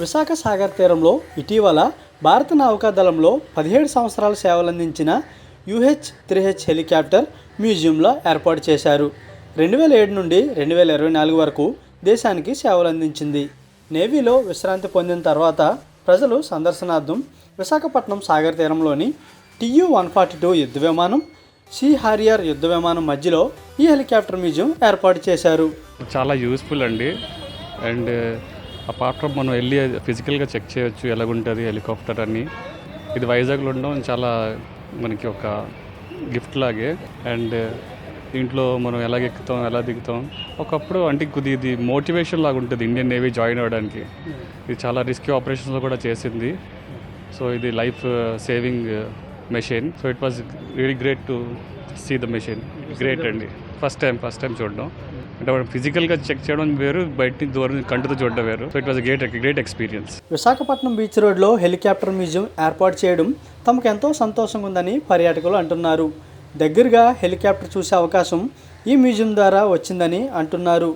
విశాఖ సాగర్ తీరంలో ఇటీవల భారత నౌకాదళంలో పదిహేడు సంవత్సరాల సేవలందించిన యూహెచ్ త్రీ హెచ్ హెలికాప్టర్ మ్యూజియంలో ఏర్పాటు చేశారు. రెండు వేల ఏడు నుండి రెండు వేల ఇరవై నాలుగు వరకు దేశానికి సేవలు అందించింది నేవీలో విశ్రాంతి పొందిన తర్వాత ప్రజలు సందర్శనార్థం విశాఖపట్నం సాగర్ తీరంలోని టియు వన్ ఫార్టీ టూ యుద్ధ విమానం సి హారియర్ యుద్ధ విమానం మధ్యలో ఈ హెలికాప్టర్ మ్యూజియం ఏర్పాటు చేశారు. చాలా యూస్ఫుల్ అండి. అండ్ అపార్ట్ ఫ్రమ్ మనం వెళ్ళి ఫిజికల్గా చెక్ చేయొచ్చు ఎలాగుంటుంది హెలికాప్టర్ అని ఇది వైజాగ్లో ఉండడం చాలా మనకి ఒక గిఫ్ట్ లాగే. అండ్ దీంట్లో మనం ఎలా ఎక్కుతాం ఎలా దిగుతాం. ఒకప్పుడు అంటే కొద్ది ఇది మోటివేషన్ లాగా ఉంటుంది ఇండియన్ నేవీ జాయిన్ అవ్వడానికి. ఇది చాలా రిస్కీ ఆపరేషన్స్లో కూడా చేసింది. సో ఇది life saving machine so it was really great to see the machine great అండి. ఫస్ట్ టైం ఫస్ట్ టైం చూడడం. అంటే ఫిజికల్గా చెక్ చేయడం వేరు బయట దూరం కంటితో చూడడం వేరు. So it was great great experience Visakhapatnam beach రోడ్లో హెలికాప్టర్ మ్యూజియం ఏర్పాటు చేయడం తమకు ఎంతో సంతోషంగా ఉందని పర్యాటకులు అంటున్నారు. దగ్గరగా హెలికాప్టర్ చూసే అవకాశం ఈ మ్యూజియం ద్వారా వచ్చిందని అంటున్నారు.